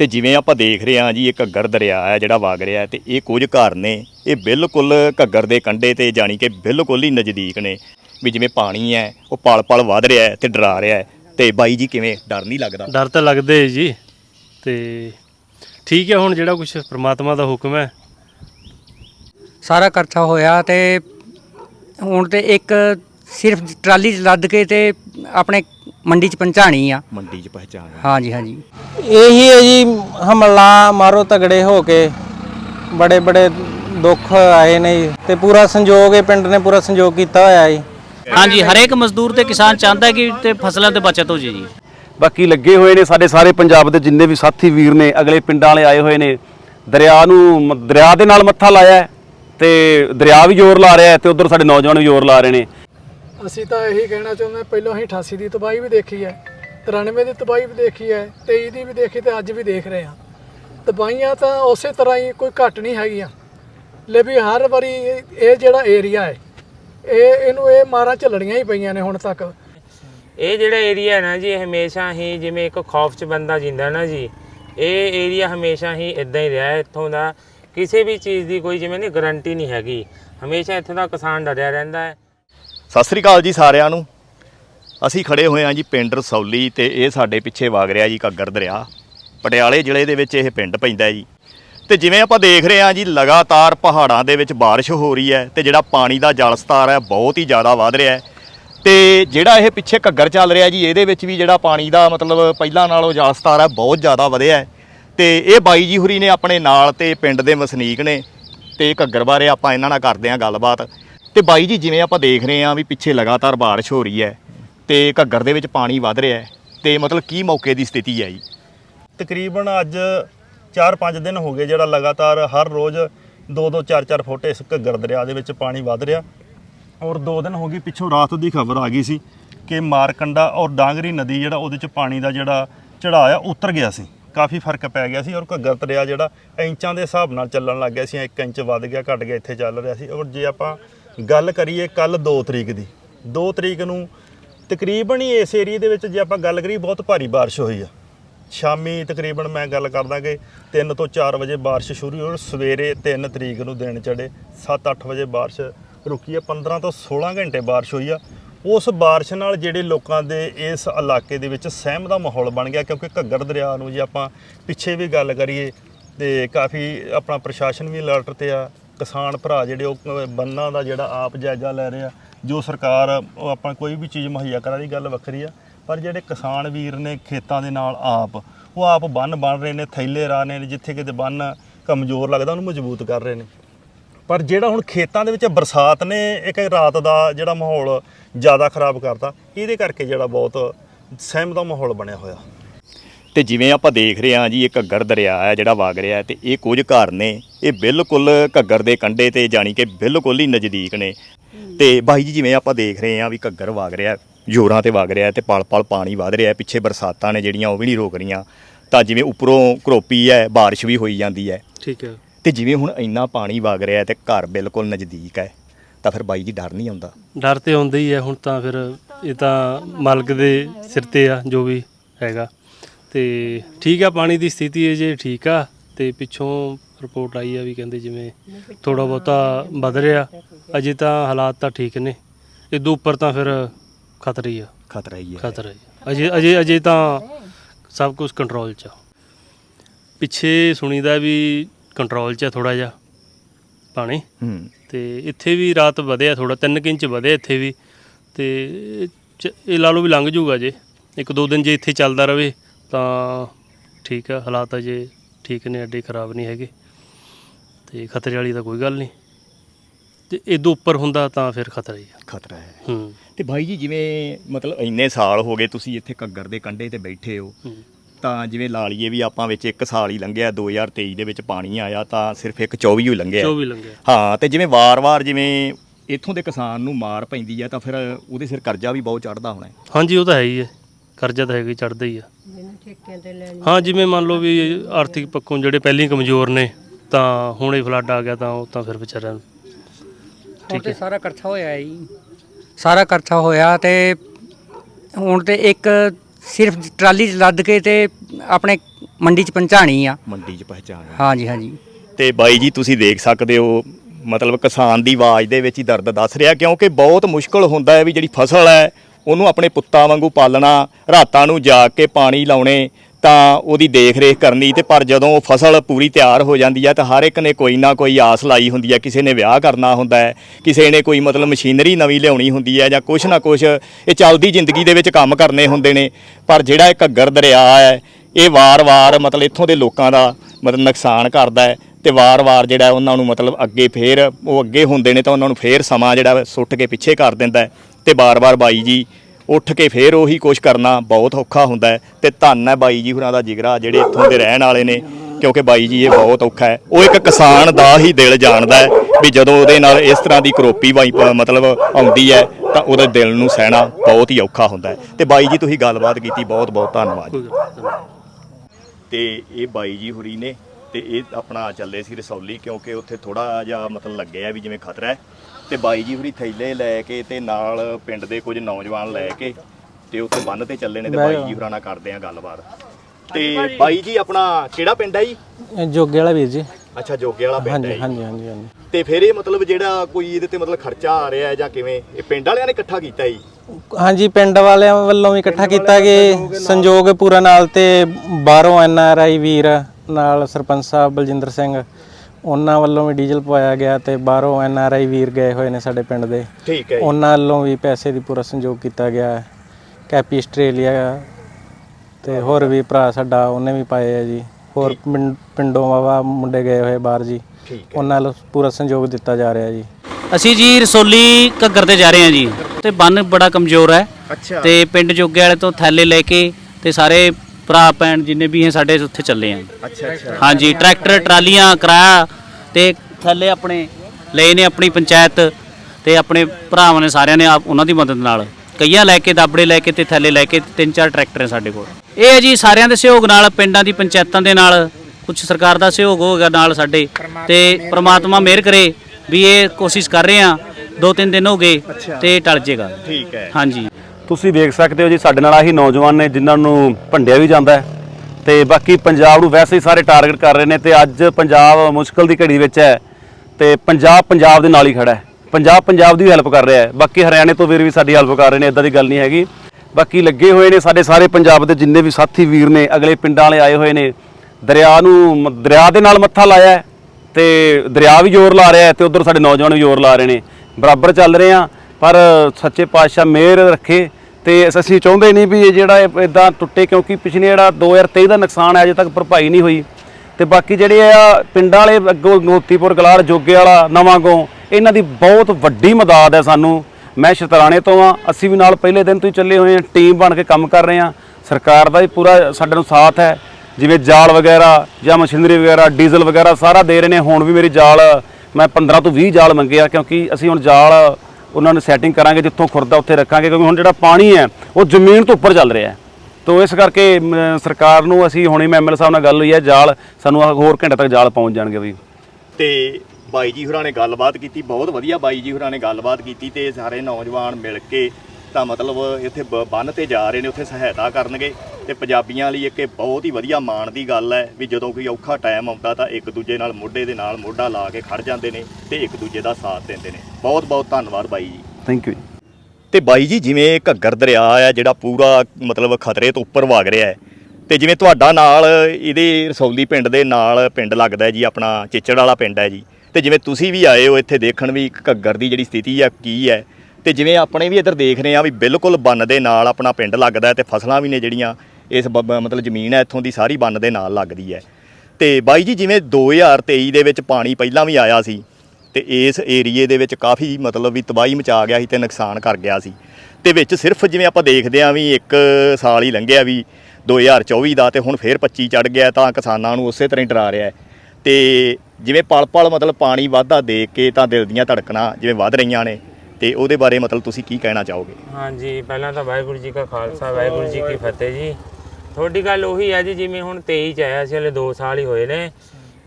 ਤੇ ਜਿਵੇਂ ਆਪਾਂ ਦੇਖ ਰਹੇ ਹਾਂ ਜੀ ਇਹ ਘੱਗਰ ਦਰਿਆ ਹੈ ਜਿਹੜਾ ਵਗ ਰਿਹਾ ਤੇ ਇਹ ਕੁਝ ਘਰ ਨੇ। ਇਹ ਬਿਲਕੁਲ ਘੱਗਰ ਦੇ ਕੰਢੇ ਤੇ ਜਾਣੀ ਕਿ ਬਿਲਕੁਲ ਹੀ ਨਜ਼ਦੀਕ ਨੇ। ਵੀ ਜਿਵੇਂ ਪਾਣੀ ਹੈ ਉਹ ਪਲ-ਪਲ ਵਧ ਰਿਹਾ ਹੈ ਤੇ ਡਰਾ ਰਿਹਾ ਹੈ। ਤੇ ਬਾਈ ਜੀ ਕਿਵੇਂ? ਡਰ ਨਹੀਂ ਲੱਗਦਾ? ਡਰ ਤਾਂ ਲੱਗਦੇ ਜੀ। ਤੇ ਠੀਕ ਹੈ ਹੁਣ ਜਿਹੜਾ ਕੁਝ ਪ੍ਰਮਾਤਮਾ ਦਾ ਹੁਕਮ ਹੈ। ਸਾਰਾ ਇਕੱਠਾ ਹੋਇਆ ਤੇ ਹੁਣ ਤੇ ਇੱਕ ਸਿਰਫ ਟਰਾਲੀ 'ਚ ਲੱਦ ਕੇ ਤੇ ਆਪਣੇ ਮੰਡੀ 'ਚ ਪਹੁੰਚਾਣੀ ਆ। ਮੰਡੀ 'ਚ ਪਹਿਚਾਣ ਹਾਂਜੀ ਹਾਂਜੀ। ਇਹੀ ਹੈ ਜੀ ਹਮਲਾ ਮਾਰੋ ਤਗੜੇ ਹੋ ਕੇ। ਬੜੇ ਬੜੇ ਦੁੱਖ ਆਏ ਨੇ ਜੀ। ਤੇ ਪੂਰਾ ਸੰਯੋਗ ਇਹ ਪਿੰਡ ਨੇ ਪੂਰਾ ਸੰਯੋਗ ਕੀਤਾ ਹੋਇਆ ਜੀ। ਹਾਂਜੀ ਹਰੇਕ ਮਜ਼ਦੂਰ ਤੇ ਕਿਸਾਨ ਚਾਹੁੰਦਾ ਹੈ ਕਿ ਤੇ ਫਸਲਾਂ ਤੇ ਬਚਤ ਹੋ ਜੇ ਜੀ। ਬਾਕੀ ਲੱਗੇ ਹੋਏ ਨੇ ਸਾਡੇ ਸਾਰੇ ਪੰਜਾਬ ਦੇ ਜਿੰਨੇ ਵੀ ਸਾਥੀ ਵੀਰ ਨੇ ਅਗਲੇ ਪਿੰਡਾਂ ਵਾਲੇ ਆਏ ਹੋਏ ਨੇ। ਦਰਿਆ ਨੂੰ ਮ- ਦਰਿਆ ਦੇ ਨਾਲ ਮੱਥਾ ਲਾਇਆ ਹੈ ਤੇ ਦਰਿਆ ਵੀ ਜ਼ੋਰ ਲਾ ਰਿਹਾ ਹੈ ਤੇ ਉਧਰ ਸਾਡੇ ਨੌਜਵਾਨ ਵੀ ਜ਼ੋਰ ਲਾ ਰਹੇ ਨੇ। ਅਸੀਂ ਤਾਂ ਇਹੀ ਕਹਿਣਾ ਚਾਹੁੰਦੇ ਹਾਂ, ਪਹਿਲਾਂ ਅਸੀਂ 88 ਦੀ ਤਬਾਹੀ ਵੀ ਦੇਖੀ ਹੈ 93 ਦੀ ਤਬਾਹੀ ਵੀ ਦੇਖੀ ਹੈ 23 ਦੀ ਵੀ ਦੇਖੀ ਤੇ ਅੱਜ ਵੀ ਦੇਖ ਰਹੇ ਹਾਂ। ਤਬਾਹੀਆਂ ਤਾਂ ਉਸੇ ਤਰ੍ਹਾਂ ਹੀ ਕੋਈ ਘੱਟ ਨਹੀਂ ਹੈਗੀਆਂ। ਲੈ ਵੀ ਹਰ ਵਾਰੀ ਇਹ ਇਹ ਜਿਹੜਾ ਏਰੀਆ ਹੈ ਇਹ ਇਹਨੂੰ ਇਹ ਮਾਰਾਂ ਝੱਲਣੀਆਂ ਹੀ ਪਈਆਂ ਨੇ ਹੁਣ ਤੱਕ। ਇਹ ਜਿਹੜਾ ਏਰੀਆ ਹੈ ਨਾ ਜੀ ਇਹ ਹਮੇਸ਼ਾ ਹੀ ਜਿਵੇਂ ਇੱਕ ਖੌਫ 'ਚ ਬੰਦਾ ਜਿੰਦਾ ਨਾ ਜੀ ਇਹ ਏਰੀਆ ਹਮੇਸ਼ਾ ਹੀ ਇਦਾਂ ਹੀ ਰਿਹਾ ਹੈ ਇੱਥੋਂ ਦਾ ਕਿਸੇ ਵੀ ਚੀਜ਼ ਦੀ ਕੋਈ ਜਿਵੇਂ ਨਹੀਂ ਗਾਰੰਟੀ ਨਹੀਂ ਹੈਗੀ। ਹਮੇਸ਼ਾ ਇੱਥੋਂ ਦਾ ਕਿਸਾਨ ਡਰਿਆ ਰਹਿੰਦਾ ਹੈ। ਸਤਿ ਸ੍ਰੀ ਅਕਾਲ ਜੀ ਸਾਰਿਆਂ ਨੂੰ। ਅਸੀਂ ਖੜੇ ਹੋਏ ਹਾਂ ਜੀ ਪਿੰਡ ਰਸੌਲੀ ਤੇ ਇਹ ਸਾਡੇ ਪਿੱਛੇ ਵਗ ਰਿਹਾ ਜੀ ਘੱਗਰ ਦਰਿਆ। ਪਟਿਆਲੇ ਜ਼ਿਲ੍ਹੇ ਦੇ ਵਿੱਚ ਇਹ ਪਿੰਡ ਪੈਂਦਾ ਜੀ। ਤੇ ਜਿਵੇਂ ਆਪਾਂ ਦੇਖ ਰਹੇ ਹਾਂ ਜੀ, ਲਗਾਤਾਰ ਪਹਾੜਾਂ ਦੇ ਵਿੱਚ ਬਾਰਿਸ਼ ਹੋ ਰਹੀ ਹੈ ਤੇ ਜਿਹੜਾ ਪਾਣੀ ਦਾ ਜਲ ਸਤਾਰ ਹੈ ਬਹੁਤ ਹੀ ਜ਼ਿਆਦਾ ਵੱਧ ਰਿਹਾ ਹੈ। ਤੇ ਜਿਹੜਾ ਇਹ ਪਿੱਛੇ ਘੱਗਰ ਚੱਲ ਰਿਹਾ ਜੀ, ਇਹਦੇ ਵਿੱਚ ਵੀ ਜਿਹੜਾ ਪਾਣੀ ਦਾ ਮਤਲਬ ਪਹਿਲਾਂ ਨਾਲੋਂ ਜਲ ਸਤਾਰ ਹੈ, ਬਹੁਤ ਜ਼ਿਆਦਾ ਵਧਿਆ ਹੈ। ਤੇ ਇਹ ਬਾਈ ਜੀ ਹੁਰੀ ਨੇ ਆਪਣੇ ਨਾਲ ਤੇ ਪਿੰਡ ਦੇ ਵਸਨੀਕ ਨੇ। ਤੇ ਘੱਗਰ ਬਾਰੇ ਆਪਾਂ ਇਹਨਾਂ ਨਾਲ ਕਰਦੇ ਹਾਂ ਗੱਲਬਾਤ। ਤੇ ਬਾਈ ਜੀ, ਜਿਵੇਂ ਆਪਾਂ ਦੇਖ ਰਹੇ ਹਾਂ ਵੀ ਪਿੱਛੇ ਲਗਾਤਾਰ ਬਾਰਿਸ਼ ਹੋ ਰਹੀ ਹੈ ਤੇ ਘੱਗਰ ਦੇ ਵਿੱਚ ਪਾਣੀ ਵੱਧ ਰਿਹਾ ਹੈ ਤੇ ਮਤਲਬ ਕੀ ਮੌਕੇ ਦੀ ਸਥਿਤੀ ਹੈ ਜੀ? ਤਕਰੀਬਨ ਅੱਜ 4-5 ਦਿਨ ਹੋ ਗਏ ਜਿਹੜਾ ਲਗਾਤਾਰ ਹਰ ਰੋਜ਼ 2-2 4-4 ਫੁੱਟ ਇਸ ਘੱਗਰ ਦਰਿਆ ਦੇ ਵਿੱਚ ਪਾਣੀ ਵੱਧ ਰਿਹਾ। ਔਰ 2 ਦਿਨ ਹੋ ਗਏ ਪਿੱਛੋਂ ਰਾਤ ਦੀ ਖਬਰ ਆ ਗਈ ਸੀ ਕਿ ਮਾਰਕੰਡਾ ਔਰ ਡਾਂਗਰੀ ਨਦੀ ਜਿਹੜਾ ਉਹਦੇ ਚ ਪਾਣੀ ਦਾ ਜਿਹੜਾ ਚੜਾਅ ਆ, ਉਤਰ ਗਿਆ ਸੀ। ਕਾਫੀ ਫ਼ਰਕ ਪੈ ਗਿਆ ਸੀ ਔਰ ਘੱਗਰ ਦਰਿਆ ਜਿਹੜਾ ਇੰਚਾਂ ਦੇ ਹਿਸਾਬ ਨਾਲ ਚੱਲਣ ਲੱਗ ਗਿਆ ਸੀ 1 ਇੰਚ ਵੱਧ ਗਿਆ, ਘਟ ਗਿਆ, ਇੱਥੇ ਚੱਲ ਰਿਹਾ ਸੀ। ਔਰ ਜੇ ਆਪਾਂ ਗੱਲ ਕਰੀਏ ਕੱਲ 2 ਤਰੀਕ ਦੀ। 2 ਤਰੀਕ ਨੂੰ ਤਕਰੀਬਨ ਹੀ ਇਸ ਏਰੀਏ ਦੇ ਵਿੱਚ ਜੇ ਆਪਾਂ ਗੱਲ ਕਰੀਏ ਬਹੁਤ ਭਾਰੀ ਬਾਰਿਸ਼ ਹੋਈ ਆ। ਸ਼ਾਮੀ ਤਕਰੀਬਨ ਮੈਂ ਗੱਲ ਕਰਦਾ ਕਿ 3 ਤੋਂ 4 ਵਜੇ ਬਾਰਿਸ਼ ਸ਼ੁਰੂ ਹੋਈ ਸਵੇਰੇ 3 ਤਰੀਕ ਨੂੰ ਦਿਨ ਚੜੇ 7-8 ਵਜੇ ਬਾਰਿਸ਼ ਰੁਕੀ ਆ। 15 ਤੋਂ 16 ਘੰਟੇ ਬਾਰਿਸ਼ ਹੋਈ ਆ। ਉਸ ਬਾਰਿਸ਼ ਨਾਲ ਜਿਹੜੇ ਲੋਕਾਂ ਦੇ ਇਸ ਇਲਾਕੇ ਦੇ ਵਿੱਚ ਸਹਿਮ ਦਾ ਮਾਹੌਲ ਬਣ ਗਿਆ ਕਿਉਂਕਿ ਘੱਗਰ ਦਰਿਆ ਨੂੰ ਜੇ ਆਪਾਂ ਪਿੱਛੇ ਵੀ ਗੱਲ ਕਰੀਏ ਤੇ ਕਾਫੀ ਆਪਣਾ ਪ੍ਰਸ਼ਾਸਨ ਵੀ ਅਲਰਟ ਤੇ ਆ। ਕਿਸਾਨ ਭਰਾ ਜਿਹੜੇ ਉਹ ਬੰਨਾਂ ਦਾ ਜਿਹੜਾ ਆਪ ਜਾਇਜ਼ਾ ਲੈ ਰਹੇ ਆ, ਜੋ ਸਰਕਾਰ ਉਹ ਆਪਾਂ ਕੋਈ ਵੀ ਚੀਜ਼ ਮੁਹੱਈਆ ਕਰਾ ਦੀ ਗੱਲ ਵੱਖਰੀ ਆ, ਪਰ ਜਿਹੜੇ ਕਿਸਾਨ ਵੀਰ ਨੇ ਖੇਤਾਂ ਦੇ ਨਾਲ ਆਪ, ਉਹ ਆਪ ਬੰਨ ਬਣ ਰਹੇ ਨੇ, ਥੈਲੇ ਰਾ ਨੇ, ਜਿੱਥੇ ਕਿਤੇ ਬੰਨ ਕਮਜ਼ੋਰ ਲੱਗਦਾ, ਉਹਨੂੰ ਮਜ਼ਬੂਤ ਕਰ ਰਹੇ ਨੇ। ਪਰ ਜਿਹੜਾ ਹੁਣ ਖੇਤਾਂ ਦੇ ਵਿੱਚ ਬਰਸਾਤ ਨੇ, ਇੱਕ ਰਾਤ ਦਾ ਜਿਹੜਾ ਮਾਹੌਲ ਜ਼ਿਆਦਾ ਖਰਾਬ ਕਰਤਾ, ਇਹਦੇ ਕਰਕੇ ਜਿਹੜਾ ਬਹੁਤ ਸਹਿਮ ਦਾ ਮਾਹੌਲ ਬਣਿਆ ਹੋਇਆ। ਤੇ ਜਿਵੇਂ ਆਪਾਂ ਦੇਖ ਰਹੇ ਹਾਂ ਜੀ ਇਹ ਘੱਗਰ ਦਰਿਆ ਹੈ ਜਿਹੜਾ ਵਗ ਰਿਹਾ ਤੇ ਇਹ ਕੁਝ ਘਰ ਨੇ। ਇਹ ਬਿਲਕੁਲ ਘੱਗਰ ਦੇ ਕੰਢੇ ਤੇ ਜਾਣੀ ਕਿ ਬਿਲਕੁਲ ਹੀ ਨਜ਼ਦੀਕ ਨੇ। ਤੇ ਬਾਈ ਜੀ ਜਿਵੇਂ ਆਪਾਂ ਦੇਖ ਰਹੇ ਹਾਂ ਵੀ ਘੱਗਰ ਵਗ ਰਿਹਾ ਜੋਰਾਂ ਤੇ ਵਗ ਰਿਹਾ ਤੇ ਪਲ-ਪਲ ਪਾਣੀ ਵਧ ਰਿਹਾ ਪਿੱਛੇ ਬਰਸਾਤਾਂ ਨੇ ਜਿਹੜੀਆਂ ਉਹ ਵੀ ਨਹੀਂ ਰੋਕ ਰਹੀਆਂ। ਤਾਂ ਜਿਵੇਂ ਉੱਪਰੋਂ ਕਰੋਪੀ ਹੈ ਬਾਰਿਸ਼ ਵੀ ਹੋਈ ਜਾਂਦੀ ਹੈ। ਠੀਕ ਹੈ। ਤੇ ਜਿਵੇਂ ਹੁਣ ਇੰਨਾ ਪਾਣੀ ਵਗ ਰਿਹਾ ਤੇ ਘਰ ਬਿਲਕੁਲ ਨਜ਼ਦੀਕ ਹੈ ਤਾਂ ਫਿਰ ਬਾਈ ਜੀ ਡਰ ਨਹੀਂ ਆਉਂਦਾ? ਡਰ ਤੇ ਆਉਂਦਾ ਹੀ ਹੈ ਹੁਣ ਤਾਂ ਫਿਰ ਇਹ ਤਾਂ ਮਾਲਕ ਦੇ ਸਿਰ ਤੇ ਆ ਜੋ ਵੀ ਹੈਗਾ। ਤੇ ਠੀਕ ਆ ਪਾਣੀ ਦੀ ਸਥਿਤੀ ਹੈ ਜੇ ਠੀਕ ਆ ਤੇ ਪਿੱਛੋਂ ਰਿਪੋਰਟ ਆਈ ਆ ਵੀ ਕਹਿੰਦੇ ਜਿਵੇਂ ਥੋੜਾ ਬਹੁਤਾ ਵੱਧ ਰਿਹਾ ਅਜੇ ਤਾਂ ਹਾਲਾਤ ਤਾਂ ਠੀਕ ਨੇ ਇਦੋਂ ਉੱਪਰ ਤਾਂ ਫਿਰ ਖਤਰਾ ਹੀ ਆ। ਖਤਰਾ ਹੀ ਹੈ ਖਤਰਾ ਹੀ ਆ। ਅਜੇ ਅਜੇ ਅਜੇ ਤਾਂ ਸਭ ਕੁਝ ਕੰਟਰੋਲ 'ਚ ਆ। ਪਿੱਛੇ ਸੁਣੀਦਾ ਵੀ ਕੰਟਰੋਲ 'ਚ ਆ ਥੋੜਾ ਜਿਹਾ ਪਾਣੀ। ਹੂੰ। ਤੇ ਇੱਥੇ ਵੀ ਰਾਤ ਵਧਿਆ ਥੋੜਾ 3 ਇੰਚ ਵਧਿਆ ਇੱਥੇ ਵੀ। ਤੇ ਇਹ ਚ- ਇਹ ਲਾ ਲਓ ਵੀ ਲੰਘ ਜੂਗਾ ਜੇ। ਇੱਕ ਦੋ ਦਿਨ ਜੇ ਇੱਥੇ ਚੱਲਦਾ ਰਵੇ ਤਾਂ ਠੀਕ ਆ ਹਾਲਾਤ ਅਜੇ ਠੀਕ ਨੇ ਐਡੇ ਖਰਾਬ ਨਹੀਂ ਹੈਗੇ। ਤੇ ਖਤਰੇ ਵਾਲੀ ਤਾਂ ਕੋਈ ਗੱਲ ਨਹੀਂ। ਤੇ ਇਦੋਂ ਉੱਪਰ ਹੁੰਦਾ ਤਾਂ ਫਿਰ ਖਤਰਾ ਹੀ ਆ। ਖਤਰਾ ਹੈ। ਹੂੰ। ਤੇ ਭਾਈ ਜੀ ਜਿਵੇਂ ਮਤਲਬ ਇੰਨੇ ਸਾਲ ਹੋ ਗਏ ਤੁਸੀਂ ਇੱਥੇ ਘੱਗਰ ਦੇ ਕੰਢੇ ਤੇ ਬੈਠੇ ਹੋ ਹੂੰ। ਤਾਂ ਜਿਵੇਂ ਲਾ ਲਈਏ ਵੀ ਆਪਾਂ ਵਿੱਚ ਇੱਕ ਸਾਲ ਹੀ ਲੰਘਿਆ 2023 ਦੇ ਵਿੱਚ ਪਾਣੀ ਆਇਆ ਤਾਂ ਸਿਰਫ ਇੱਕ 24 ਹੀ ਲੰਘਿਆ। 24 ਲੰਘਿਆ। ਹਾਂ ਤੇ ਜਿਵੇਂ ਵਾਰ-ਵਾਰ ਜਿਵੇਂ ਇੱਥੋਂ ਦੇ ਕਿਸਾਨ ਨੂੰ ਮਾਰ ਪੈਂਦੀ ਹੈ ਤਾਂ ਫਿਰ ਉਹਦੇ ਸਿਰ ਕਰਜ਼ਾ ਵੀ ਬਹੁਤ ਚੜਦਾ ਹੋਣਾ। ਹੈ ਹਾਂਜੀ ਉਹ ਤਾਂ ਹੈ ਹੀ ਹੈ ਕਰਜ਼ਾ ਤਾਂ ਹੈਗਾ ਹੀ ਚੜਦਾ ਹੀ ਆ। ਹਾਂ ਜਿਵੇਂ ਮੰਨ ਲਓ ਵੀ ਆਰਥਿਕ ਪੱਖੋਂ ਜਿਹੜੇ ਪਹਿਲਾਂ ਹੀ ਕਮਜ਼ੋਰ ਨੇ ਤਾਂ ਹੁਣ ਇਹ ਫਲੱਡ ਆ ਗਿਆ ਤਾਂ ਉਹ ਤਾਂ ਫਿਰ ਵਿਚਾਰਿਆਂ ਨੂੰ ਹੁਣ ਤੇ ਸਾਰਾ ਇਕੱਠਾ ਹੋਇਆ ਹੈ ਜੀ। ਸਾਰਾ ਇਕੱਠਾ ਹੋਇਆ ਤੇ ਹੁਣ ਤੇ ਇੱਕ ਸਿਰਫ ਟਰਾਲੀ 'ਚ ਲੱਦ ਕੇ ਤੇ ਆਪਣੇ ਮੰਡੀ 'ਚ ਪਹੁੰਚਾਣੀ ਆ। ਮੰਡੀ 'ਚ ਪਹਿਚਾਣ ਹਾਂਜੀ ਹਾਂਜੀ। ਤੇ ਬਾਈ ਜੀ ਤੁਸੀਂ ਦੇਖ ਸਕਦੇ ਹੋ ਮਤਲਬ ਕਿਸਾਨ ਦੀ ਆਵਾਜ਼ ਦੇ ਵਿੱਚ ਹੀ ਦਰਦ ਦੱਸ ਰਿਹਾ ਕਿਉਂਕਿ ਬਹੁਤ ਮੁਸ਼ਕਲ ਹੁੰਦਾ ਹੈ ਵੀ ਜਿਹੜੀ ਫਸਲ ਹੈ ਉਹਨੂੰ ਆਪਣੇ ਪੁੱਤਾਂ ਵਾਂਗੂ ਪਾਲਣਾ, ਰਾਤਾਂ ਨੂੰ ਜਾਗ ਕੇ ਪਾਣੀ ਲਾਉਣੇ, ਤਾਂ ਉਹਦੀ ਦੇਖ ਰੇਖ ਕਰਨੀ ਤੇ ਪਰ ਜਦੋਂ ਉਹ ਫਸਲ ਪੂਰੀ ਤਿਆਰ ਹੋ ਜਾਂਦੀ ਹੈ ਤਾਂ ਹਰ ਇੱਕ ਨੇ ਕੋਈ ਨਾ ਕੋਈ ਆਸ ਲਾਈ ਹੁੰਦੀ ਹੈ, ਕਿਸੇ ਨੇ ਵਿਆਹ ਕਰਨਾ ਹੁੰਦਾ ਹੈ, ਕਿਸੇ ਨੇ ਕੋਈ ਮਤਲਬ ਮਸ਼ੀਨਰੀ ਨਵੀਂ ਲਿਆਉਣੀ ਹੁੰਦੀ ਹੈ ਜਾਂ ਕੁਛ ਨਾ ਕੁਛ ਇਹ ਚੱਲਦੀ ਜ਼ਿੰਦਗੀ ਦੇ ਵਿੱਚ ਕੰਮ ਕਰਨੇ ਹੁੰਦੇ ਨੇ। ਪਰ ਜਿਹੜਾ ਇਹ ਘੱਗਰ ਦਰਿਆ ਹੈ, ਇਹ ਵਾਰ-ਵਾਰ ਮਤਲਬ ਇੱਥੋਂ ਦੇ ਲੋਕਾਂ ਦਾ ਮਤਲਬ ਨੁਕਸਾਨ ਕਰਦਾ ਹੈ ਤੇ ਵਾਰ-ਵਾਰ ਜਿਹੜਾ ਉਹਨਾਂ ਨੂੰ ਮਤਲਬ ਅੱਗੇ ਫੇਰ ਉਹ ਅੱਗੇ ਹੁੰਦੇ ਨੇ ਤਾਂ ਉਹਨਾਂ ਨੂੰ ਫੇਰ ਸਮਾਂ ਜਿਹੜਾ ਸੁੱਟ ਕੇ ਪਿੱਛੇ ਕਰ ਦਿੰਦਾ ਹੈ। ਤੇ ਵਾਰ-ਵਾਰ ਬਾਈ ਜੀ ਉੱਠ ਕੇ ਫੇਰ ਉਹੀ ਕੁਛ ਕਰਨਾ ਬਹੁਤ ਔਖਾ ਹੁੰਦਾ ਹੈ ਤੇ ਧੰਨ ਹੈ ਬਾਈ ਜੀ ਹੋਰਾਂ ਦਾ ਜਿਗਰਾ, ਜਿਹੜੇ ਇੱਥੋਂ ਦੇ ਰਹਿਣ ਵਾਲੇ ਨੇ, ਕਿਉਂਕਿ ਬਾਈ ਜੀ ਇਹ ਬਹੁਤ ਔਖਾ ਹੈ। ਉਹ ਇੱਕ ਕਿਸਾਨ ਦਾ ਹੀ ਦਿਲ ਜਾਣਦਾ ਹੈ ਵੀ ਜਦੋਂ ਉਹਦੇ ਨਾਲ ਇਸ ਤਰ੍ਹਾਂ ਦੀ ਕਰੋਪੀ ਬਾਈ ਮਤਲਬ ਆਉਂਦੀ ਹੈ, ਤਾਂ ਉਹਦੇ ਦਿਲ ਨੂੰ ਸਹਿਣਾ ਬਹੁਤ ਹੀ ਔਖਾ ਹੁੰਦਾ ਹੈ। ਤੇ ਬਾਈ ਜੀ, ਤੁਸੀਂ ਗੱਲਬਾਤ ਕੀਤੀ ਬਹੁਤ ਬਹੁਤ ਧੰਨਵਾਦ ਜੀ। ਤੇ ਇਹ ਬਾਈ ਜੀ ਹੁਰੀ ਨੇ ਤੇ ਇਹ ਆਪਣਾ ਚੱਲੇ ਸੀ ਰਸੌਲੀ, ਕਿਉਂਕਿ ਉੱਥੇ ਥੋੜਾ ਜਿਹਾ ਮਤਲਬ ਲੱਗਿਆ ਵੀ ਜਿਵੇਂ ਖਤਰਾ ਹੈ। ਤੇ ਬਾਈ ਜੀ ਹੁਰੀ ਥੈਲੇ ਲੈ ਕੇ ਤੇ ਨਾਲ ਪਿੰਡ ਦੇ ਕੁਝ ਨੌਜਵਾਨ ਲੈ ਕੇ ਤੇ ਉੱਥੇ ਬੰਨ ਤੇ ਚੱਲੇ ਨੇ ਤੇ ਬਾਈ ਜੀ ਹੁਰਾਂ ਨਾਲ ਕਰਦੇ ਆ ਗੱਲਬਾਤ। ਤੇ ਬਾਈ ਜੀ ਆਪਣਾ ਕਿਹੜਾ ਪਿੰਡ ਹੈ ਜੀ? ਜੋਗੇ ਵਾਲਾ ਵੀਰ ਜੀ। ਅੱਛਾ ਜੋਗੇ ਵਾਲਾ ਪਿੰਡ ਹੈ ਹਾਂਜੀ ਜੀ। ਹਾਂਜੀ ਹਾਂਜੀ ਹਾਂਜੀ। ਤੇ ਫਿਰ ਇਹ ਮਤਲਬ ਜਿਹੜਾ ਕੋਈ ਇਹਦੇ ਤੇ ਮਤਲਬ ਖਰਚਾ ਆ ਰਿਹਾ ਹੈ ਜਾਂ ਕਿਵੇਂ? ਇਹ ਪਿੰਡ ਵਾਲਿਆਂ ਨੇ ਇਕੱਠਾ ਕੀਤਾ ਜੀ? ਹਾਂਜੀ ਪਿੰਡ ਵਾਲਿਆਂ ਵੱਲੋਂ ਵੀ ਇਕੱਠਾ ਕੀਤਾ ਕਿ ਸੰਯੋਗ ਪੂਰਾ ਨਾਲ ਤੇ ਬਾਹਰੋਂ ਐਨ ਆਰ ਆਈ ਵੀਰ ਨਾਲ ਸਰਪੰਚ ਸਾਹਿਬ ਬਲਜਿੰਦਰ ਸਿੰਘ ਉਹਨਾਂ ਵੱਲੋਂ ਵੀ ਡੀਜ਼ਲ ਪਵਾਇਆ ਗਿਆ ਤੇ ਬਾਹਰੋਂ ਐਨ ਆਰ ਆਈ ਵੀਰ ਗਏ ਹੋਏ ਨੇ ਸਾਡੇ ਪਿੰਡ ਦੇ। ਠੀਕ ਹੈ ਜੀ। ਉਹਨਾਂ ਵੱਲੋਂ ਵੀ ਪੈਸੇ ਦੀ ਪੂਰਾ ਸੰਯੋਗ ਕੀਤਾ ਗਿਆ ਹੈ। ਕੈਪੀ ਆਸਟ੍ਰੇਲੀਆ ਤੇ ਹੋਰ ਵੀ ਭਰਾ ਸਾਡਾ ਉਹਨੇ ਵੀ ਪਾਏ ਆ ਜੀ। ਹੋਰ ਪਿੰਡ- ਪਿੰਡੋਂ ਵਾਵਾ ਮੁੰਡੇ ਗਏ ਹੋਏ ਬਾਹਰ ਜੀ। ਠੀਕ ਹੈ। ਉਹਨਾਂ ਵੱਲੋਂ ਪੂਰਾ ਸੰਯੋਗ ਦਿੱਤਾ ਜਾ ਰਿਹਾ ਜੀ। ਅਸੀਂ ਜੀ ਰਸੋਲੀ ਘੱਗਰ ਤੇ ਜਾ ਰਹੇ ਹਾਂ ਜੀ। ਤੇ ਬੰਨ ਬੜਾ ਕਮਜ਼ੋਰ ਹੈ। ਅੱਛਾ। ਤੇ ਪਿੰਡ ਜੋਗੇ ਵਾਲੇ ਤੋਂ ਥੈਲੇ ਲੈ ਕੇ ਤੇ ਸਾਰੇ ਭਰਾ ਭੈਣ ਜਿੰਨੇ ਵੀ ਹੈ ਸਾਡੇ ਉੱਥੇ ਚੱਲੇ ਆਂ। ਅੱਛਾ ਅੱਛਾ। ਹਾਂਜੀ ਟਰੈਕਟਰ ਟਰਾਲੀਆਂ ਕਿਰਾਇਆ ਤੇ ਥੱਲੇ ਆਪਣੇ ਲਏ ਨੇ ਆਪਣੀ ਪੰਚਾਇਤ ਤੇ ਆਪਣੇ ਭਰਾਵਾਂ ਨੇ ਸਾਰਿਆਂ ਨੇ ਆਪ ਉਹਨਾਂ ਦੀ ਮਦਦ ਨਾਲ। ਕਈਆਂ ਲੈ ਕੇ ਦਾਬੜੇ ਲੈ ਕੇ ਤੇ ਥੱਲੇ ਲੈ ਕੇ ਤਿੰਨ ਚਾਰ ਟਰੈਕਟਰ ਹੈ ਸਾਡੇ ਕੋਲ। ਇਹ ਹੈ ਜੀ ਸਾਰਿਆਂ ਦੇ ਸਹਿਯੋਗ ਨਾਲ ਪਿੰਡਾਂ ਦੀ ਪੰਚਾਇਤਾਂ ਦੇ ਨਾਲ ਕੁਝ ਸਰਕਾਰ ਦਾ ਸਹਿਯੋਗ ਹੋਗਾ ਨਾਲ ਸਾਡੇ ਤੇ ਪ੍ਰਮਾਤਮਾ ਮਿਹਰ ਕਰੇ ਵੀ ਇਹ ਕੋਸ਼ਿਸ਼ ਕਰ ਰਹੇ ਆ ਦੋ ਤਿੰਨ ਦਿਨ ਹੋ ਗਏ ਤੇ ਟਲ ਜੇਗਾ। ਠੀਕ ਹੈ। ਹਾਂਜੀ। ਤੁਸੀਂ ਵੇਖ ਸਕਦੇ ਹੋ ਜੀ, ਸਾਡੇ ਨਾਲ ਆਹੀ ਨੌਜਵਾਨ ਨੇ ਜਿਨ੍ਹਾਂ ਨੂੰ ਭੰਡਿਆ ਵੀ ਜਾਂਦਾ ਹੈ। ਤੇ ਬਾਕੀ ਪੰਜਾਬ ਨੂੰ ਵੈਸੇ ਹੀ ਸਾਰੇ ਟਾਰਗੇਟ ਕਰ ਰਹੇ ਨੇ ਤੇ ਅੱਜ ਪੰਜਾਬ ਮੁਸ਼ਕਲ ਦੀ ਘੜੀ ਵਿੱਚ ਹੈ ਤੇ ਪੰਜਾਬ ਪੰਜਾਬ ਦੇ ਨਾਲ ਹੀ ਖੜਾ ਹੈ। ਪੰਜਾਬ ਪੰਜਾਬ ਦੀ ਹੈਲਪ ਕਰ ਰਿਹਾ ਹੈ। ਬਾਕੀ ਹਰਿਆਣੇ ਤੋਂ ਵੀਰ ਵੀ ਸਾਡੀ ਹੈਲਪ ਕਰ ਰਹੇ ਨੇ ਇਦਾਂ ਦੀ ਗੱਲ ਨਹੀਂ ਹੈਗੀ। ਬਾਕੀ ਲੱਗੇ ਹੋਏ ਨੇ ਸਾਡੇ ਸਾਰੇ ਪੰਜਾਬ ਦੇ ਜਿੰਨੇ ਵੀ ਸਾਥੀ ਵੀਰ ਨੇ, ਅਗਲੇ ਪਿੰਡਾਂ ਵਾਲੇ ਆਏ ਹੋਏ ਨੇ। ਦਰਿਆ ਨੂੰ ਮ- ਦਰਿਆ ਦੇ ਨਾਲ ਮੱਥਾ ਲਾਇਆ ਹੈ ਤੇ ਦਰਿਆ ਵੀ ਜ਼ੋਰ ਲਾ ਰਿਹਾ ਹੈ ਤੇ ਉਧਰ ਸਾਡੇ ਨੌਜਵਾਨ ਵੀ ਜ਼ੋਰ ਲਾ ਰਹੇ ਨੇ। ਬਰਾਬਰ ਚੱਲ ਰਹੇ ਆ ਪਰ ਸੱਚੇ ਪਾਤਸ਼ਾਹ ਮਿਹਰ ਰੱਖੇ। ਤੇ ਅਸੀਂ ਚਾਹੁੰਦੇ ਨਹੀਂ ਵੀ ਇਹ ਜਿਹੜਾ ਇਦਾਂ ਟੁੱਟੇ ਕਿਉਂਕਿ ਪਿਛਲੇ ਜਿਹੜਾ 2023 ਦਾ ਨੁਕਸਾਨ ਹੈ, ਅਜੇ ਤੱਕ ਭਰਪਾਈ ਨਹੀਂ ਹੋਈ। ਤੇ ਬਾਕੀ ਜਿਹੜੇ ਆ ਪਿੰਡਾਂ ਵਾਲੇ ਅੱਗੋਂ ਮੋਤੀਪੁਰ ਗਲਾਰ ਜੋਗੇ ਵਾਲਾ, ਨਵਾਂਗੋਂ, ਇਹਨਾਂ ਦੀ ਬਹੁਤ ਵੱਡੀ ਮਦਦ ਹੈ ਸਾਨੂੰ। ਮੈਂ ਸ਼ਤਰਾਣੇ ਤੋਂ ਆ, ਅਸੀਂ ਵੀ ਨਾਲ ਪਹਿਲੇ ਦਿਨ ਤੋਂ ਹੀ ਚੱਲੇ ਹੋਏ ਆ ਟੀਮ ਬਣ ਕੇ ਕੰਮ ਕਰ ਰਹੇ ਆ ਸਰਕਾਰ ਦਾ ਵੀ ਪੂਰਾ ਸਾਡੇ ਨੂੰ ਸਾਥ ਹੈ। ਜਿਵੇਂ ਜਾਲ ਵਗੈਰਾ ਜਾਂ ਮਸ਼ੀਨਰੀ ਵਗੈਰਾ, ਡੀਜ਼ਲ ਵਗੈਰਾ ਸਾਰਾ ਦੇ ਰਹੇ ਨੇ। ਹੁਣ ਵੀ ਮੇਰੀ ਜਾਲ, ਮੈਂ 15 ਤੋਂ 20 ਜਾਲ ਮੰਗਿਆ ਕਿਉਂਕਿ ਅਸੀਂ ਹੁਣ ਜਾਲ ਉਹਨਾਂ ਨੂੰ ਸੈਟਿੰਗ ਕਰਾਂਗੇ, ਜਿੱਥੋਂ ਖੁਰਦਾ ਉੱਥੇ ਰੱਖਾਂਗੇ, ਕਿਉਂਕਿ ਹੁਣ ਜਿਹੜਾ ਪਾਣੀ ਹੈ, ਉਹ ਜ਼ਮੀਨ ਤੋਂ ਉੱਪਰ ਚੱਲ ਰਿਹਾ ਹੈ। ਤੋ ਇਸ ਕਰਕੇ ਸਰਕਾਰ ਨੂੰ ਅਸੀਂ, ਹੁਣੇ ਮੈਂ ਐਮਐਲ ਸਾਹਿਬ ਨਾਲ ਗੱਲ ਹੋਈ ਹੈ, ਜਾਲ, ਸਾਨੂੰ ਹੋਰ ਘੰਟੇ ਤੱਕ ਜਾਲ ਪਹੁੰਚ ਜਾਣਗੇ ਵੀ। ਤੇ ਬਾਈ ਜੀ ਹੋਰਾਂ ਨੇ ਗੱਲਬਾਤ ਕੀਤੀ, ਬਹੁਤ ਵਧੀਆ ਬਾਈ ਜੀ ਹੋਰਾਂ ਨੇ ਗੱਲਬਾਤ ਕੀਤੀ, ਤੇ ਸਾਰੇ ਨੌਜਵਾਨ ਮਿਲ ਕੇ ਤਾਂ ਮਤਲਬ ਇੱਥੇ ਬ- ਬੰਨ ਤੇ ਜਾ ਰਹੇ ਨੇ, ਉੱਥੇ ਸਹਾਇਤਾ ਕਰਨਗੇ, ਤੇ ਪੰਜਾਬੀਆਂ ਲਈ ਇੱਕ ਇਹ ਬਹੁਤ ਹੀ ਵਧੀਆ ਮਾਣ ਦੀ ਗੱਲ ਹੈ, ਵੀ ਜਦੋਂ ਕੋਈ ਔਖਾ ਟਾਈਮ ਆਉਂਦਾ ਤਾਂ ਇੱਕ ਦੂਜੇ ਨਾਲ, ਮੋਢੇ ਦੇ ਨਾਲ ਮੋਢਾ ਲਾ ਕੇ ਖੜ ਜਾਂਦੇ ਨੇ, ਤੇ ਇੱਕ ਦੂਜੇ ਦਾ ਸਾਥ ਦਿੰਦੇ ਨੇ। ਬਹੁਤ ਬਹੁਤ ਧੰਨਵਾਦ ਬਾਈ ਜੀ। ਥੈਂਕ ਯੂ ਤੇ ਬਾਈ ਜੀ ਜਿਵੇਂ ਘੱਗਰ ਦਰਿਆ ਆ ਜਿਹੜਾ ਪੂਰਾ ਮਤਲਬ ਖਤਰੇ ਤੋਂ ਉੱਪਰ ਵਗ ਰਿਹਾ ਹੈ ਤੇ ਜਿਵੇਂ ਤੁਹਾਡਾ ਨਾਲ ਇਹਦੇ ਰਸੌਲੀ ਪਿੰਡ ਦੇ ਨਾਲ ਪਿੰਡ ਲੱਗਦਾ ਹੈ ਜੀ ਆਪਣਾ ਚਿੱਚੜ ਵਾਲਾ ਪਿੰਡ ਹੈ ਜੀ। ਤੇ ਜਿਵੇਂ ਤੁਸੀਂ ਵੀ ਆਏ ਹੋ ਇੱਥੇ ਦੇਖਣ ਵੀ ਘੱਗਰ ਦੀ ਜਿਹੜੀ ਸਥਿਤੀ ਆ ਕੀ ਹੈ। ਤੇ ਜਿਵੇਂ ਆਪਣੇ ਵੀ ਇੱਧਰ ਦੇਖ ਰਹੇ ਆ ਵੀ ਬਿਲਕੁਲ ਬੰਨ ਦੇ ਨਾਲ ਆਪਣਾ ਪਿੰਡ ਲੱਗਦਾ ਤੇ ਫਸਲਾਂ ਵੀ ਨੇ ਜਿਹੜੀਆਂ ਇਸ ਬ- ਬ- ਮਤਲਬ ਜ਼ਮੀਨ ਹੈ ਇੱਥੋਂ ਦੀ ਸਾਰੀ ਬੰਨ ਦੇ ਨਾਲ ਲੱਗਦੀ ਹੈ। ਤੇ ਬਾਈ ਜੀ ਜਿਵੇਂ 2023 ਦੇ ਵਿੱਚ ਪਾਣੀ ਪਹਿਲਾਂ ਵੀ ਆਇਆ ਸੀ ਤੇ ਇਸ ਏਰੀਏ ਦੇ ਵਿੱਚ ਕਾਫੀ ਮਤਲਬ ਵੀ ਤਬਾਹੀ ਮਚਾ ਗਿਆ ਸੀ ਤੇ ਨੁਕਸਾਨ ਕਰ ਗਿਆ ਸੀ। ਤੇ ਵਿੱਚ ਸਿਰਫ ਜਿਵੇਂ ਆਪਾਂ ਦੇਖਦੇ ਆਂ ਵੀ ਇੱਕ ਸਾਲ ਹੀ ਲੰਘਿਆ ਵੀ 2024 ਦਾ ਤੇ ਹੁਣ ਫੇਰ 25 ਚੜ ਗਿਆ ਤਾਂ ਕਿਸਾਨਾਂ ਨੂੰ ਉਸੇ ਤਰ੍ਹਾਂ ਹੀ ਡਰਾ ਰਿਹਾ ਹੈ। ਤੇ ਜਿਵੇਂ ਪਲ-ਪਲ ਮਤਲਬ ਪਾਣੀ ਵਾਧਾ ਦੇਖ ਕੇ ਤਾਂ ਦਿਲ ਦੀਆਂ ਧੜਕਣਾਂ ਜਿਵੇਂ ਵੱਧ ਰਹੀਆਂ ਨੇ, ਤੇ ਉਹਦੇ ਬਾਰੇ ਮਤਲਬ ਤੁਸੀਂ ਕੀ ਕਹਿਣਾ ਚਾਹੋਗੇ? ਹਾਂਜੀ, ਪਹਿਲਾਂ ਤਾਂ ਵਾਹਿਗੁਰੂ ਜੀ ਕਾ ਖਾਲਸਾ, ਵਾਹਿਗੁਰੂ ਜੀ ਕੀ ਫਤਿਹ ਜੀ। ਤੁਹਾਡੀ ਗੱਲ ਉਹੀ ਹੈ ਜੀ, ਜਿਵੇਂ ਹੁਣ 23 ਚ ਆਇਆ ਸੀ, ਹਲੇ 2 ਸਾਲ ਹੀ ਹੋਏ ਨੇ।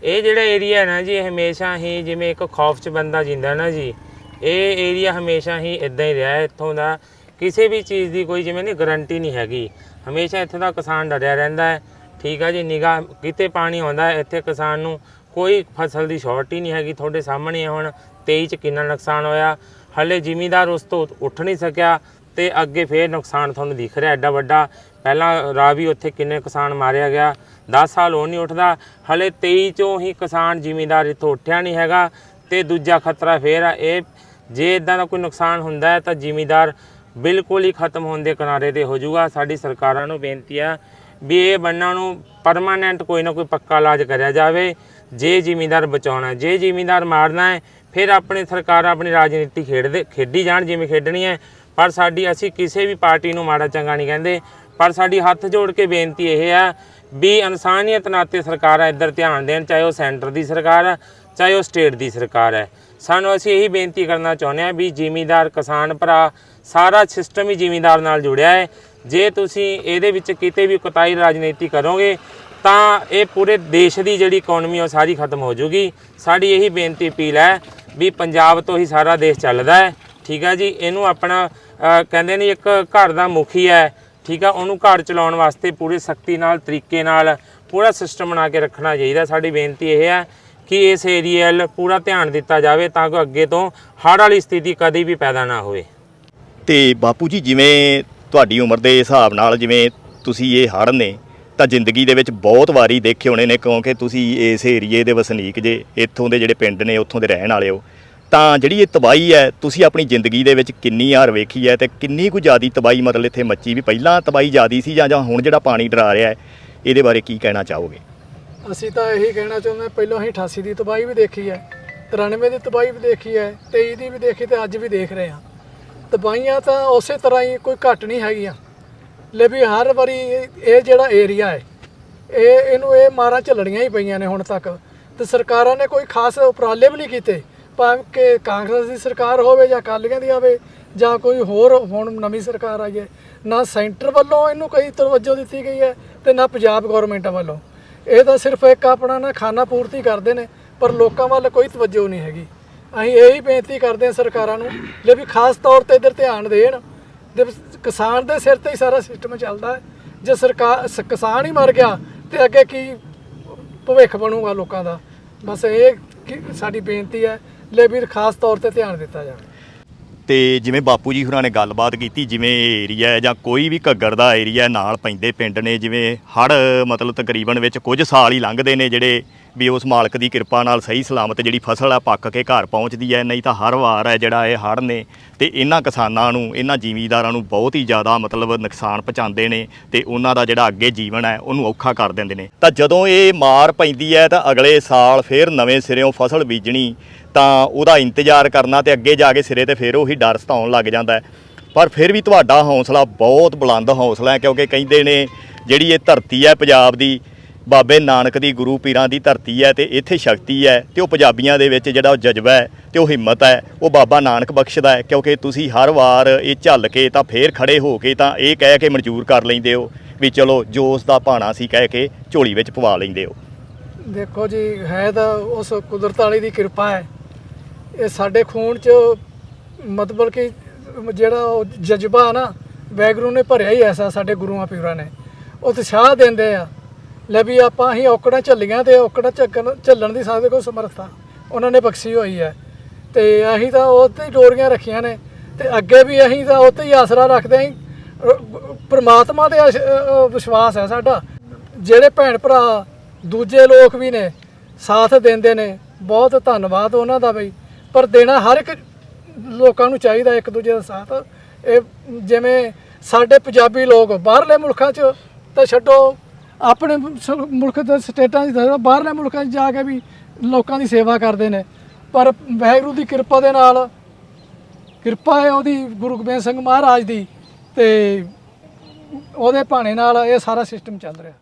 ਇਹ ਜਿਹੜਾ ਏਰੀਆ ਹੈ ਨਾ ਜੀ ਹਮੇਸ਼ਾ ਹੀ ਜਿਵੇਂ ਇੱਕ ਖੌਫ ਚ ਬੰਦਾ ਜਿੰਦਾ ਨਾ ਜੀ, ਇਹ ਏਰੀਆ ਹਮੇਸ਼ਾ ਹੀ ਇਦਾਂ ਹੀ ਰਿਹਾ ਹੈ। ਇੱਥੋਂ ਦਾ। ਕਿਸੇ ਵੀ ਚੀਜ਼ ਦੀ ਕੋਈ ਜਿਵੇਂ ਨਹੀਂ ਗਾਰੰਟੀ ਨਹੀਂ ਹੈਗੀ। ਹਮੇਸ਼ਾ ਇੱਥੇ ਦਾ ਕਿਸਾਨ ਡਰਿਆ ਰਹਿੰਦਾ ਹੈ। ਠੀਕ ਆ ਜੀ, ਨਿਗਾਹ ਕਿਤੇ ਪਾਣੀ ਆਉਂਦਾ ਹੈ, ਇੱਥੇ ਕਿਸਾਨ ਨੂੰ ਕੋਈ ਫਸਲ ਦੀ ਸ਼ਾਰਟ ਨਹੀਂ ਹੈਗੀ, ਤੁਹਾਡੇ ਸਾਹਮਣੇ ਹੈ ਹੁਣ। 23 ਚ ਕਿੰਨਾ ਨੁਕਸਾਨ ਹੋਇਆ। ਹਲੇ ਜ਼ਿਮੀਂਦਾਰ ਉਸ ਤੋਂ ਉੱਠ ਨਹੀਂ ਸਕਿਆ ਤੇ ਅੱਗੇ ਫੇਰ ਨੁਕਸਾਨ ਤੁਹਾਨੂੰ ਦਿਖ ਰਿਹਾ ਐਡਾ ਵੱਡਾ। ਪਹਿਲਾਂ ਰਾਵੀ ਉੱਥੇ ਕਿੰਨੇ ਕਿਸਾਨ ਮਾਰਿਆ ਗਿਆ 10 ਸਾਲ ਉਹ ਨਹੀਂ ਉੱਠਦਾ, ਹਲੇ 23 ਚੋਂ ਹੀ ਕਿਸਾਨ ਜ਼ਿਮੀਂਦਾਰ ਇੱਥੋਂ ਉੱਠਿਆ ਨਹੀਂ ਹੈਗਾ ਤੇ ਦੂਜਾ ਖਤਰਾ ਫੇਰ ਆ, ਇਹ ਜੇ ਇਦਾਂ ਦਾ ਕੋਈ ਨੁਕਸਾਨ ਹੁੰਦਾ ਹੈ ਤਾਂ ਜ਼ਿਮੀਂਦਾਰ ਬਿਲਕੁਲ ਹੀ ਖਤਮ ਹੋਣ ਦੇ ਕਿਨਾਰੇ ਤੇ ਹੋ ਜਾਊਗਾ। ਸਾਡੀ ਸਰਕਾਰਾਂ ਨੂੰ ਬੇਨਤੀ ਆ ਵੀ ਇਹ ਬੰਨਾਂ ਨੂੰ ਪਰਮਾਨੈਂਟ ਕੋਈ ਨਾ ਕੋਈ ਪੱਕਾ ਇਲਾਜ ਕਰਿਆ ਜਾਵੇ। ਜੇ ਜ਼ਿਮੀਂਦਾਰ ਬਚਾਉਣਾ ਜੇ ਜ਼ਿਮੀਂਦਾਰ ਮਾਰਨਾ ਹੈ, ਫਿਰ ਆਪਣੀ ਸਰਕਾਰ ਆਪਣੀ ਰਾਜਨੀਤੀ ਖੇਡਦੇ, ਖੇਡੀ ਜਾਣ, ਜਿਵੇਂ ਖੇਡਣੀ ਹੈ। ਪਰ ਸਾਡੀ, ਅਸੀਂ ਕਿਸੇ ਵੀ ਪਾਰਟੀ ਨੂੰ ਮਾੜਾ ਚੰਗਾ ਨਹੀਂ ਕਹਿੰਦੇ। ਪਰ ਸਾਡੀ ਹੱਥ ਜੋੜ ਕੇ ਬੇਨਤੀ ਇਹ ਹੈ ਵੀ ਇਨਸਾਨੀਅਤ ਨਾਤੇ ਸਰਕਾਰਾਂ ਇੱਧਰ ਧਿਆਨ ਦੇਣ, ਚਾਹੇ ਉਹ ਸੈਂਟਰ ਦੀ ਸਰਕਾਰ ਹੈ ਚਾਹੇ ਉਹ ਸਟੇਟ ਦੀ ਸਰਕਾਰ ਹੈ ਸਾਨੂੰ ਅਸੀਂ ਇਹੀ ਬੇਨਤੀ ਕਰਨਾ ਚਾਹੁੰਦੇ ਹਾਂ ਵੀ ਜ਼ਿਮੀਂਦਾਰ, ਕਿਸਾਨ ਭਰਾ, ਸਾਰਾ ਸਿਸਟਮ ਹੀ ਜ਼ਿਮੀਂਦਾਰ ਨਾਲ ਜੁੜਿਆ ਹੈ। ਜੇ ਤੁਸੀਂ ਇਹਦੇ ਵਿੱਚ ਕਿਤੇ ਵੀ ਕੁਤਾਈ ਰਾਜਨੀਤੀ ਕਰੋਗੇ, ਤਾਂ ਇਹ ਪੂਰੇ ਦੇਸ਼ ਦੀ ਜਿਹੜੀ ਇਕਨੋਮੀ ਉਹ ਸਾਰੀ ਖਤਮ ਹੋ ਜੂਗੀ। ਸਾਡੀ ਇਹੀ ਬੇਨਤੀ ਅਪੀਲ ਹੈ ਵੀ ਪੰਜਾਬ ਤੋਂ ਹੀ ਸਾਰਾ ਦੇਸ਼ ਚੱਲਦਾ ਹੈ। ਠੀਕ ਹੈ ਜੀ? ਇਹਨੂੰ ਆਪਣਾ ਕਹਿੰਦੇ ਨੇ ਇੱਕ ਘਰ ਦਾ ਮੁਖੀ ਹੈ। ਠੀਕ ਆ, ਉਹਨੂੰ ਘਰ ਚਲਾਉਣ ਵਾਸਤੇ ਪੂਰੀ ਸਖਤੀ ਨਾਲ, ਤਰੀਕੇ ਨਾਲ ਪੂਰਾ ਸਿਸਟਮ ਬਣਾ ਕੇ ਰੱਖਣਾ ਚਾਹੀਦਾ। ਸਾਡੀ ਬੇਨਤੀ ਇਹ ਹੈ ਕਿ ਇਸ ਏਰੀਏ ਵੱਲ ਪੂਰਾ ਧਿਆਨ ਦਿੱਤਾ ਜਾਵੇ ਤਾਂ ਕਿ ਅੱਗੇ ਤੋਂ ਹੜ੍ਹ ਵਾਲੀ ਸਥਿਤੀ ਕਦੇ ਵੀ ਪੈਦਾ ਨਾ ਹੋਵੇ। ਤੇ ਬਾਪੂ ਜੀ, ਜਿਵੇਂ ਤੁਹਾਡੀ ਉਮਰ ਦੇ ਹਿਸਾਬ ਨਾਲ ਜਿਵੇਂ ਤੁਸੀਂ ਇਹ ਹੜ੍ਹ ਨੇ, ਤਾਂ ਜ਼ਿੰਦਗੀ ਦੇ ਵਿੱਚ ਬਹੁਤ ਵਾਰੀ ਦੇਖੇ ਹੋਣੇ ਨੇ ਕਿਉਂਕਿ ਤੁਸੀਂ ਇਸ ਏਰੀਏ ਦੇ ਵਸਨੀਕ ਜੇ, ਇੱਥੋਂ ਦੇ ਜਿਹੜੇ ਪਿੰਡ ਨੇ, ਉੱਥੋਂ ਦੇ ਰਹਿਣ ਵਾਲੇ ਹੋ। ਤਾਂ ਜਿਹੜੀ ਇਹ ਤਬਾਈ ਹੈ ਤੁਸੀਂ ਆਪਣੀ ਜ਼ਿੰਦਗੀ ਦੇ ਵਿੱਚ ਕਿੰਨੀ ਵਾਰ ਵੇਖੀ ਹੈ ਤੇ ਕਿੰਨੀ ਕੁ ਜ਼ਿਆਦੀ ਤਬਾਈ ਮਤਲਬ ਇੱਥੇ ਮੱਚੀ ਵੀ? ਪਹਿਲਾਂ ਤਬਾਈ ਜ਼ਿਆਦੀ ਸੀ ਜਾਂ ਜਾਂ ਹੁਣ ਜਿਹੜਾ ਪਾਣੀ ਡਰਾ ਰਿਹਾ ਹੈ ਇਹਦੇ ਬਾਰੇ ਕੀ ਕਹਿਣਾ ਚਾਹੋਗੇ? ਅਸੀਂ ਤਾਂ ਇਹੀ ਕਹਿਣਾ ਚਾਹੁੰਦੇ ਹਾਂ, ਪਹਿਲਾਂ ਹੀ 88 ਦੀ ਤਬਾਹੀ ਵੀ ਦੇਖੀ ਹੈ 93 ਦੀ ਤਬਾਹੀ ਵੀ ਦੇਖੀ ਹੈ 23 ਦੀ ਵੀ ਦੇਖੀ ਤੇ ਅੱਜ ਵੀ ਦੇਖ ਰਹੇ ਹਾਂ। ਤਬਾਹੀਆਂ ਤਾਂ ਉਸੇ ਤਰ੍ਹਾਂ ਹੀ ਕੋਈ ਘੱਟ ਨਹੀਂ ਹੈਗੀਆਂ। ਲੈ ਵੀ ਹਰ ਵਾਰੀ ਇਹ ਇਹ ਜਿਹੜਾ ਏਰੀਆ ਹੈ ਇਹ ਇਹਨੂੰ ਇਹ ਮਾਰਾਂ ਝੱਲਣੀਆਂ ਹੀ ਪਈਆਂ ਨੇ ਹੁਣ ਤੱਕ। ਤੇ ਸਰਕਾਰਾਂ ਨੇ ਕੋਈ ਖਾਸ ਉਪਰਾਲੇ ਵੀ ਨਹੀਂ ਕੀਤੇ। ਭਾਵੇਂ ਕਿ ਕਾਂਗਰਸ ਦੀ ਸਰਕਾਰ ਹੋਵੇ ਜਾਂ ਅਕਾਲੀਆਂ ਦੀ ਆਵੇ ਜਾਂ ਕੋਈ ਹੋਰ ਹੁਣ ਨਵੀਂ ਸਰਕਾਰ ਆਈ ਹੈ, ਨਾ ਸੈਂਟਰ ਵੱਲੋਂ ਇਹਨੂੰ ਕੋਈ ਤਵੱਜੋ ਦਿੱਤੀ ਗਈ ਹੈ ਤੇ ਨਾ ਪੰਜਾਬ ਗਵਰਨਮੈਂਟ ਵੱਲੋਂ। ਇਹ ਤਾਂ ਸਿਰਫ ਇੱਕ ਆਪਣਾ ਨਾ ਖਾਨਾ ਪੂਰਤੀ ਕਰਦੇ ਨੇ, ਪਰ ਲੋਕਾਂ ਵੱਲ ਕੋਈ ਤਵੱਜੋ ਨਹੀਂ ਹੈਗੀ। ਅਸੀਂ ਇਹੀ ਬੇਨਤੀ ਕਰਦੇ ਹਾਂ ਸਰਕਾਰਾਂ ਨੂੰ, ਜੇ ਵੀ ਖਾਸ ਤੌਰ ਤੇ ਇੱਧਰ ਧਿਆਨ ਦੇਣ ਦੇ ਕਿਸਾਨ ਦੇ ਸਿਰ ਤੇ ਹੀ ਸਾਰਾ ਸਿਸਟਮ ਚੱਲਦਾ ਹੈ, ਜੇ ਸਰਕਾਰ ਕਿਸਾਨ ਹੀ ਮਰ ਗਿਆ ਤੇ ਅੱਗੇ ਕੀ ਭਵਿੱਖ ਬਣੂਗਾ ਲੋਕਾਂ ਦਾ। ਬਸ ਇਹ ਕਿ, ਸਾਡੀ ਬੇਨਤੀ ਹੈ ਲੈ ਵੀ ਖਾਸ ਤੌਰ ਤੇ ਧਿਆਨ ਦਿੱਤਾ ਜਾਵੇ। ਤੇ ਜਿਵੇਂ ਬਾਪੂ ਜੀ ਹੋਰਾਂ ਨੇ ਗੱਲਬਾਤ ਕੀਤੀ, ਜਿਵੇਂ ਏਰੀਆ ਹੈ ਜਾਂ ਕੋਈ ਵੀ ਘੱਗਰ ਦਾ ਏਰੀਆ ਨਾਲ ਪੈਂਦੇ ਪਿੰਡ ਨੇ, ਜਿਵੇਂ ਹੜ ਮਤਲਬ ਤਕਰੀਬਨ ਵਿੱਚ ਕੁਝ ਸਾਲ ਹੀ ਲੰਘਦੇ ਨੇ ਜਿਹੜੇ ਵੀ ਉਸ ਮਾਲਕ ਦੀ ਕਿਰਪਾ ਨਾਲ ਸਹੀ ਸਲਾਮਤ ਜਿਹੜੀ ਫਸਲ ਆ ਪੱਕ ਕੇ ਘਰ ਪਹੁੰਚਦੀ ਹੈ, ਨਹੀਂ ਤਾਂ ਹਰ ਵਾਰ ਹੈ ਜਿਹੜਾ ਇਹ ਹੜ੍ਹ ਨੇ ਤੇ ਇਹਨਾਂ ਕਿਸਾਨਾਂ ਨੂੰ, ਇਹਨਾਂ ਜ਼ਿਮੀਂਦਾਰਾਂ ਨੂੰ ਬਹੁਤ ਹੀ ਜ਼ਿਆਦਾ ਮਤਲਬ ਨੁਕਸਾਨ ਪਹੁੰਚਾਉਂਦੇ ਨੇ ਤੇ ਉਹਨਾਂ ਦਾ ਜਿਹੜਾ ਅੱਗੇ ਜੀਵਨ ਹੈ, ਉਹਨੂੰ ਔਖਾ ਕਰ ਦਿੰਦੇ ਨੇ। ਤਾਂ ਜਦੋਂ ਇਹ ਮਾਰ ਪੈਂਦੀ ਹੈ ਤਾਂ ਅਗਲੇ ਸਾਲ ਫੇਰ ਨਵੇਂ ਸਿਰਿਓਂ ਫਸਲ ਬੀਜਣੀ ਤਾਂ ਉਹਦਾ ਇੰਤਜ਼ਾਰ ਕਰਨਾ ਤੇ ਅੱਗੇ ਜਾ ਕੇ ਸਿਰੇ ਤੇ ਫੇਰ ਉਹੀ ਡਰ ਸਤਾਉਣ ਲੱਗ ਜਾਂਦਾ ਪਰ ਫਿਰ ਵੀ ਤੁਹਾਡਾ ਹੌਸਲਾ ਬਹੁਤ ਬੁਲੰਦ ਹੌਸਲਾ ਹੈ ਕਿਉਂਕਿ ਕਹਿੰਦੇ ਨੇ ਜਿਹੜੀ ਇਹ ਧਰਤੀ ਹੈ ਪੰਜਾਬ ਦੀ ਬਾਬੇ ਨਾਨਕ ਦੀ ਗੁਰੂ ਪੀਰਾਂ ਦੀ ਧਰਤੀ ਹੈ ਤੇ ਇੱਥੇ ਸ਼ਕਤੀ ਹੈ ਤੇ ਉਹ ਪੰਜਾਬੀਆਂ ਦੇ ਵਿੱਚ ਜਿਹੜਾ ਉਹ ਜਜ਼ਬਾ ਹੈ ਤੇ ਉਹ ਹਿੰਮਤ ਹੈ, ਉਹ ਬਾਬਾ ਨਾਨਕ ਬਖਸ਼ਦਾ ਹੈ। ਕਿਉਂਕਿ ਤੁਸੀਂ ਹਰ ਵਾਰ ਇਹ ਝੱਲ ਕੇ ਤਾਂ ਫੇਰ ਖੜੇ ਹੋ ਕੇ ਤਾਂ ਇਹ ਕਹਿ ਕੇ ਮਨਜ਼ੂਰ ਕਰ ਲੈਂਦੇ ਹੋ ਵੀ ਚਲੋ ਜੋ ਉਸ ਦਾ ਭਾਣਾ ਸੀ ਕਹਿ ਕੇ ਝੋਲੀ ਵਿੱਚ ਪਵਾ ਲੈਂਦੇ ਹੋ। ਦੇਖੋ ਜੀ, ਹੈ ਤਾਂ ਉਸ ਕੁਦਰਤ ਵਾਲੀ ਦੀ ਕਿਰਪਾ ਹੈ। ਇਹ ਸਾਡੇ ਖੂਨ 'ਚ ਮਤਲਬ ਕਿ ਜਿਹੜਾ ਉਹ ਜਜ਼ਬਾ ਨਾ ਵੈਗਰੂ ਨੇ ਭਰਿਆ ਹੀ ਐਸਾ ਸਾਡੇ ਗੁਰੂਆਂ ਪੀਰਾਂ ਨੇ। ਉਤਸ਼ਾਹ ਦਿੰਦੇ ਆ। ਲੈ ਵੀ ਆਪਾਂ ਅਸੀਂ ਔਕੜਾਂ ਝੱਲੀਆਂ ਤੇ ਔਕੜਾਂ ਝੱਕਣ ਝੱਲਣ ਦੀ ਸਾਡੇ ਕੋਲ ਸਮਰੱਥਾ ਉਹਨਾਂ ਨੇ ਬਖਸ਼ੀ ਹੋਈ ਹੈ। ਤੇ ਅਸੀਂ ਤਾਂ ਉਹ ਤੇ ਡੋਰੀਆਂ ਰੱਖੀਆਂ ਨੇ। ਤੇ ਅੱਗੇ ਵੀ ਅਸੀਂ ਤਾਂ ਉਹ ਤੇ ਹੀ ਆਸਰਾ ਰੱਖਦੇ ਆਂ ਪ੍ਰਮਾਤਮਾ 'ਤੇ ਆਸ- ਵਿਸ਼ਵਾਸ ਹੈ ਸਾਡਾ। ਜਿਹੜੇ ਭੈਣ ਭਰਾ ਦੂਜੇ ਲੋਕ ਵੀ ਨੇ, ਸਾਥ ਦਿੰਦੇ ਨੇ, ਬਹੁਤ ਧੰਨਵਾਦ ਉਹਨਾਂ ਦਾ ਬਈ। ਪਰ ਦੇਣਾ ਹਰ ਇੱਕ ਲੋਕਾਂ ਨੂੰ ਚਾਹੀਦਾ ਇੱਕ ਦੂਜੇ ਦਾ ਸਾਥ। ਇਹ ਜਿਵੇਂ ਸਾਡੇ ਪੰਜਾਬੀ ਲੋਕ ਬਾਹਰਲੇ ਮੁਲਕਾਂ 'ਚ ਤਾਂ ਛੱਡੋ। ਆਪਣੇ ਸ- ਮੁਲਕ ਦੇ ਸਟੇਟਾਂ 'ਚ ਤਾਂ ਬਾਹਰਲੇ ਮੁਲਕਾਂ 'ਚ ਜਾ ਕੇ ਵੀ ਲੋਕਾਂ ਦੀ ਸੇਵਾ ਕਰਦੇ ਨੇ। ਪਰ ਵਾਹਿਗੁਰੂ ਦੀ ਕਿਰਪਾ ਦੇ ਨਾਲ ਕਿਰਪਾ ਹੈ ਉਹਦੀ ਗੁਰੂ ਗੋਬਿੰਦ ਸਿੰਘ ਮਹਾਰਾਜ ਦੀ ਤੇ ਉਹਦੇ ਭਾਣੇ ਨਾਲ ਇਹ ਸਾਰਾ ਸਿਸਟਮ ਚੱਲ ਰਿਹਾ।